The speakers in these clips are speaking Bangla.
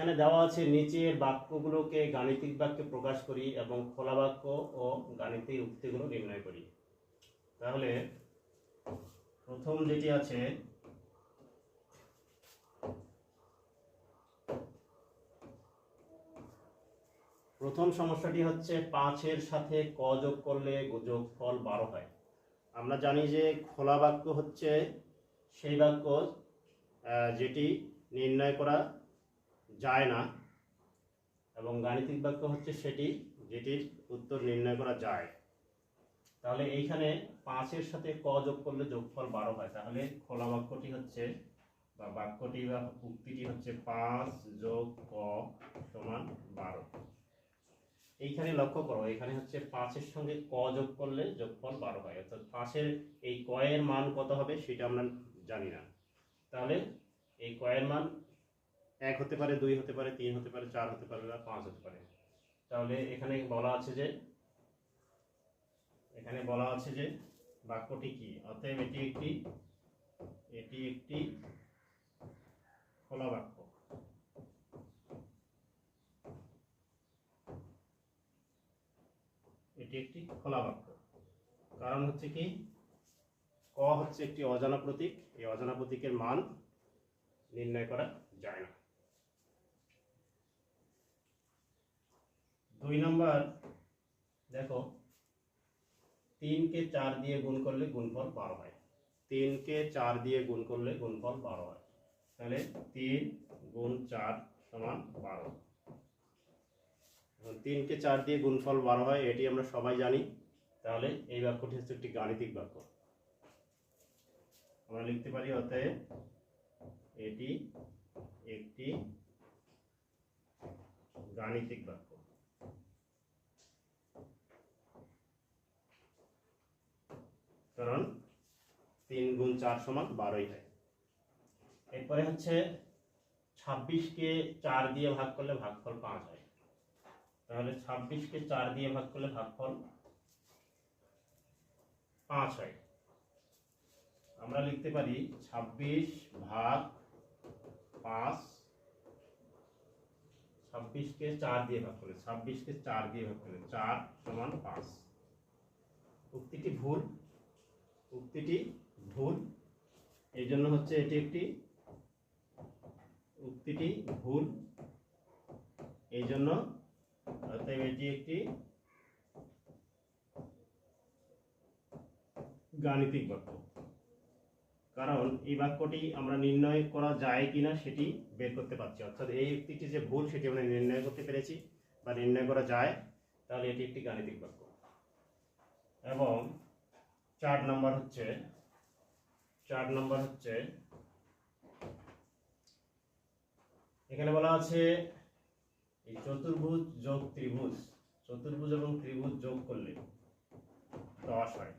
এখানে দেওয়া আছে, নিচের বাক্যগুলোকে গাণিতিক বাক্যে প্রকাশ করি এবং খোলা বাক্য ও গাণিতিক উক্তিগুলো নির্ণয় করি। তাহলে প্রথম যেটি আছে, প্রথম সমস্যাটি হচ্ছে পাঁচের সাথে ক যোগ করলে যোগফল বারো হয়। আমরা জানি যে খোলা বাক্য হচ্ছে সেই বাক্য যেটি নির্ণয় করা যায় না। এবং গাণিতিক বাক্য হচ্ছে সেটি যেটির উত্তর নির্ণয় করা যায়। তাহলে এইখানে পাঁচের সাথে ক যোগ করলে যোগফল বারো হয়। তাহলে খোলা বাক্যটি হচ্ছে বা বাক্যটি বা উক্তিটি হচ্ছে পাঁচ যোগ ক সমান বারো। এইখানে লক্ষ্য করো, এখানে হচ্ছে পাঁচের সঙ্গে ক যোগ করলে যোগফল বারো হয়। অর্থাৎ পাঁচের এই কয়ের মান কত হবে সেটা আমরা জানি না। তাহলে এই কয়ের মান এক হতে পারে, দুই হতে পারে, তিন হতে পারে, চার হতে পারে, বা পাঁচ হতে পারে। তাহলে এখানে বলা আছে যে, এখানে বলা আছে যে, বাক্যটি কি? অতএব এটি একটি এটি একটি খোলা বাক্য। এটি একটি খোলা বাক্য। কারণ হচ্ছে কি, ক হচ্ছে একটি অজানা প্রতীক। এই অজানা প্রতীকের মান নির্ণয় করা যায় না। দুই নম্বর, দেখো তিনকে চার দিয়ে গুণ করলে গুণফল বারো হয়। তিনকে চার দিয়ে গুণ করলে গুণফল বারো হয়। তাহলে তিন গুণ চার সমান বারো। তিনকে চার দিয়ে গুণফল বারো হয়, এটি আমরা সবাই জানি। তাহলে এই বাক্যটি হচ্ছে একটি গাণিতিক বাক্য। আমরা লিখতে পারি, অতএব এটি একটি গাণিতিক বাক্য। কারণ তিন গুণ চার সমান বারোই হয়। এরপরে হচ্ছে ছাব্বিশকে চার দিয়ে ভাগ করলে ভাগফল পাঁচ হয়। তাহলে ছাব্বিশকে চার দিয়ে ভাগ করলে ভাগফল পাঁচ হয়। আমরা লিখতে পারি ছাব্বিশ ভাগ পাঁচ ছাব্বিশকে চার দিয়ে ভাগ করলে ছাব্বিশকে চার দিয়ে ভাগ করলে, চার সমান পাঁচ। উক্তিটি ভুল। উক্তিটি ভুল। এই জন্য হচ্ছে এটি একটি উক্তিটি ভুল। এই জন্য অতএব এটি একটি গাণিতিক বাক্য। কারণ এই বাক্যটি আমরা নির্ণয় করা যায় কিনা সেটি বের করতে পারছি। অর্থাৎ এই উক্তিটি যে ভুল, সেটি আমরা নির্ণয় করতে পেরেছি বা নির্ণয় করা যায়, তাহলে এটি একটি গাণিতিক বাক্য। এবং চার নম্বর হচ্ছে, চার নম্বর হচ্ছে, এখানে বলা আছে এই চতুর্ভুজ যোগ ত্রিভুজ, চতুর্ভুজ এবং ত্রিভুজ যোগ করলে দশ হয়।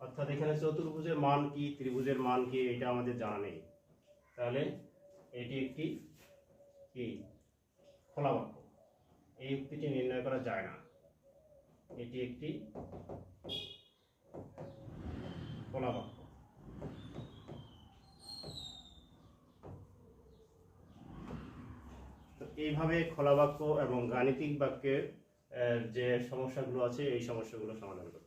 অর্থাৎ এখানে চতুর্ভুজের মান কি, ত্রিভুজের মান কি, এটা আমাদের জানা নেই। তাহলে এটি একটি কি? খোলা বাক্য। এই উক্তিটি নির্ণয় করা যায় না। এটি একটি খোলা বাক্য তো এইভাবে খোলা বাক্য এবং গাণিতিক বাক্যের যে সমস্যাগুলো আছে, এই সমস্যাগুলো সমাধান করতে